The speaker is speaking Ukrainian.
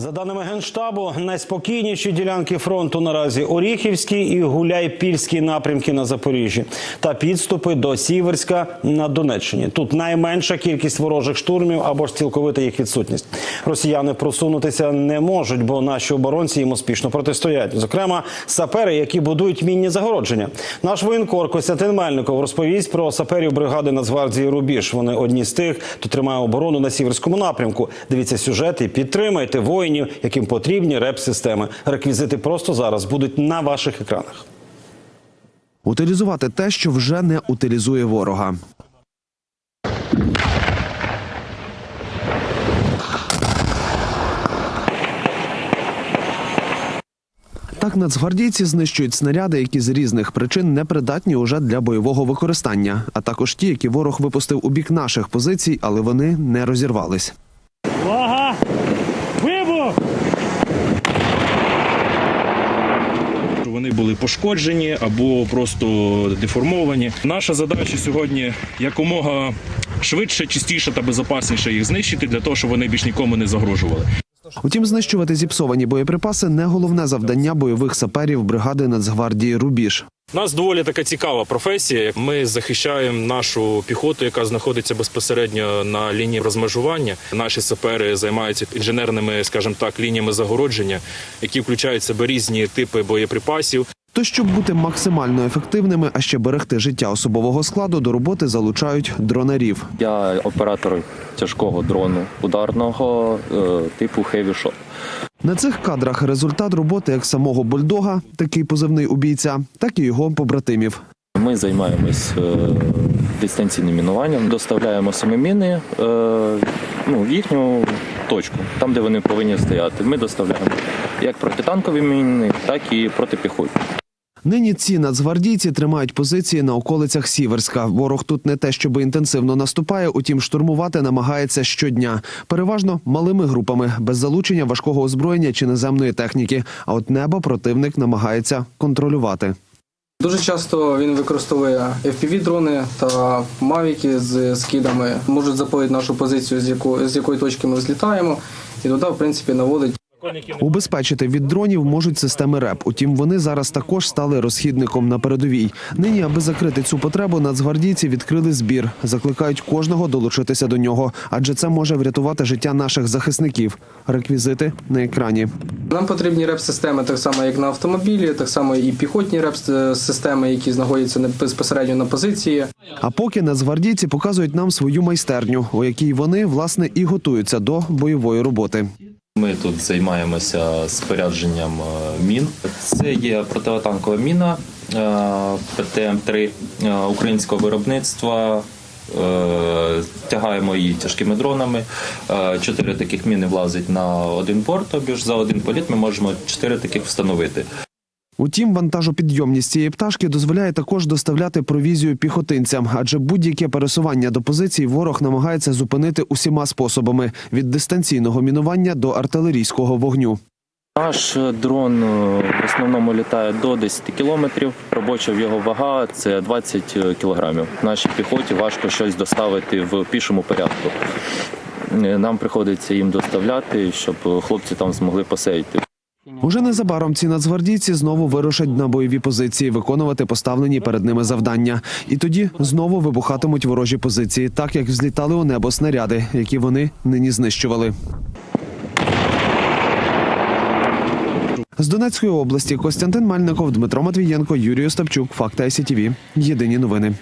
За даними генштабу, найспокійніші ділянки фронту наразі Оріхівський і Гуляйпільський напрямки на Запоріжжі та підступи до Сіверська на Донеччині. Тут найменша кількість ворожих штурмів або ж цілковита їх відсутність. Росіяни просунутися не можуть, бо наші оборонці їм успішно протистоять. Зокрема, сапери, які будують мінні загородження. Наш воєнкор Костянтин Мельников розповість про саперів бригади Нацгвардії Рубіж. Вони одні з тих, хто тримає оборону на сіверському напрямку. Дивіться сюжет і підтримайте воїнів, яким потрібні реп-системи. Реквізити просто зараз будуть на ваших екранах. Утилізувати те, що вже не утилізує ворога. Так нацгвардійці знищують снаряди, які з різних причин не придатні уже для бойового використання, а також ті, які ворог випустив у бік наших позицій, але вони не розірвались. Увага! Вони були пошкоджені або просто деформовані. Наша задача сьогодні якомога швидше, чистіше та безпечніше їх знищити для того, щоб вони більш нікому не загрожували. Утім, знищувати зіпсовані боєприпаси не головне завдання бойових саперів бригади Нацгвардії Рубіж. У нас доволі така цікава професія. Ми захищаємо нашу піхоту, яка знаходиться безпосередньо на лінії розмежування. Наші сапери займаються інженерними, скажімо так, лініями загородження, які включають в себе різні типи боєприпасів. То щоб бути максимально ефективними, а ще берегти життя особового складу, до роботи залучають дронарів. Я оператор тяжкого дрону ударного е, типу Heavy Shot. На цих кадрах результат роботи як самого бульдога, такий позивний убійця, так і його побратимів. Ми займаємось е, дистанційним мінуванням, доставляємо самі міни е, ну, в їхню точку, там, де вони повинні стояти. Ми доставляємо як протитанкові міни, так і протипіхотні. Нині ці нацгвардійці тримають позиції на околицях Сіверська. Ворог тут не те, щоб інтенсивно наступає, утім штурмувати намагається щодня. Переважно малими групами, без залучення важкого озброєння чи наземної техніки. А от небо противник намагається контролювати. Дуже часто він використовує FPV-дрони та мавіки з скидами, можуть запалити нашу позицію, з якої, з якої точки ми взлітаємо, і туди, в принципі, наводить Убезпечити від дронів можуть системи РЕП. Утім, вони зараз також стали розхідником на передовій. Нині, аби закрити цю потребу, нацгвардійці відкрили збір. Закликають кожного долучитися до нього, адже це може врятувати життя наших захисників. Реквізити на екрані. Нам потрібні реп-системи так само, як на автомобілі, так само і піхотні реп-системи, які знаходяться безпосередньо на позиції. А поки нацгвардійці показують нам свою майстерню, у якій вони власне і готуються до бойової роботи. Ми тут займаємося спорядженням е, мін. Це є протитанкова міна ПТМ-3 е, українського виробництва. Е, Тягаємо її тяжкими дронами. Е, Чотири таких міни влазить на один борт. Тобі ж за один політ ми можемо чотири таких встановити. Утім, вантажопідйомність цієї пташки дозволяє також доставляти провізію піхотинцям, адже будь-яке пересування до позицій ворог намагається зупинити усіма способами від дистанційного мінування до артилерійського вогню. Наш дрон е, в основному літає до 10 кілометрів. Робоча його вага це 20 кілограмів. Нашій піхоті важко щось доставити в пішому порядку. Е, Нам приходиться їм доставляти, щоб хлопці там змогли посеяти. Уже незабаром ці нацгвардійці знову вирушать на бойові позиції, виконувати поставлені перед ними завдання. І тоді знову вибухатимуть ворожі позиції, так як взлітали у небо снаряди, які вони нині знищували. З Донецької області Костянтин Мальников, Дмитро Матвієнко, Юрій Остапчук. Факти ICTV. Єдині новини.